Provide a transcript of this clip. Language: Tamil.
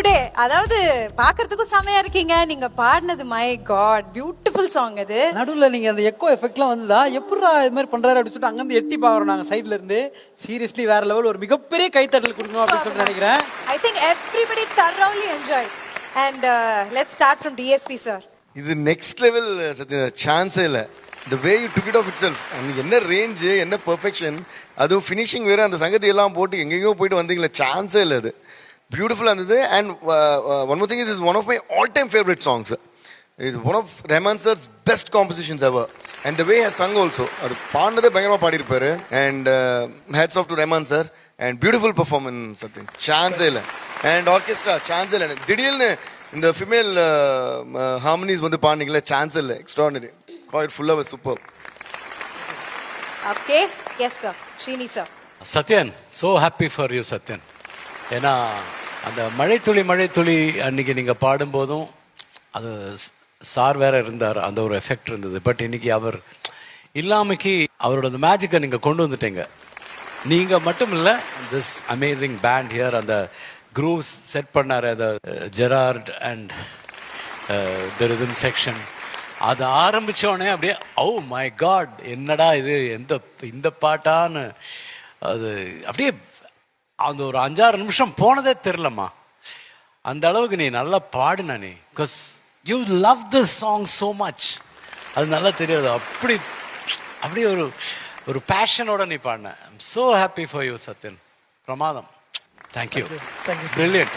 டுடே அதாவது பார்க்கிறதுக்கும் செமையா இருக்கீங்க. நீங்க பாடினது மை காட் பியூட்டிஃபுல் சாங் அது. நடுவுல நீங்க அந்த எக்கோ எஃபெக்ட்லாம் வந்ததா? எப்படிடா இது மாதிரி பண்றாரு அப்படின்னு சொல்லிட்டு அங்கிருந்து எட்டி பாக்குறோம் நாங்க சைடுல இருந்து. சீரியஸ்லி வேற லெவல் ஒரு மிகப்பெரிய கைத்தட்டல் கொடுக்கணும் அப்படின்னு சொல்லிட்டு நினைக்கிறேன். I think everybody thoroughly enjoy and let's start from DSP sir இது நெக்ஸ்ட் லெவல் சத்யா சான்ஸே இல்லை. The way you took it off itself என்ன ரேஞ்சு என்ன பெர்ஃபெக்ஷன் அதுவும் ஃபினிஷிங் வேறு அந்த சங்கதி எல்லாம் போட்டு எங்கெங்கேயோ போயிட்டு வந்தீங்களே சான்ஸே இல்லை அது. பியூட்டிஃபுல்லாக இருந்தது and one more thing is one of my all time favourite songs இது one of Rahman sir's best compositions ever and the way has sung also அது பாடினதே பயங்கரமாக பாடியிருப்பாரு. And hats off to Rahman sir and beautiful performance சத்திங் சான்ஸே இல்லை. அண்ட் ஆர்கெஸ்ட்ரா சான்ஸே இல்லை. திடீர்னு இந்த ஃபிமேல் ஹார்மனிஸ் வந்து பாடினீங்களே சான்ஸ் இல்லை. எக்ஸ்ட்ரானரி காய்ட் ஃபுல்லாக super okay yes sir Srini sir Sathyan so happy for you Sathyan ஏன்னா அந்த மழைத்துளி மழைத்துளி அன்னைக்கு நீங்கள் பாடும்போதும் அது சார் வேற இருந்தார். அந்த ஒரு எஃபெக்ட் இருந்தது. பட் இன்னைக்கு அவர் இல்லாமைக்கு அவரோட அந்த மேஜிக்கை நீங்கள் கொண்டு வந்துட்டீங்க. நீங்கள் மட்டும் இல்லை திஸ் அமேசிங் பேண்ட் ஹியர் அந்த குரூவ்ஸ் செட் பண்ணார் அந்த Gerard and the rhythm section அது ஆரம்பித்தோடனே அப்படியே ஓ மை காட் என்னடா இது? எந்த இந்த பாட்டான்னு அது அப்படியே அந்த ஒரு அஞ்சாறு நிமிஷம் போனதே தெரிலம்மா அந்த அளவுக்கு நீ நல்லா பாடுன நீ. Because you love this song so much அது நல்லா தெரியாது. அப்படி அப்படி ஒரு ஒரு பேஷனோட நீ பாடின. I'm so happy for you Sathyan பிரமாதம். Thank you brilliant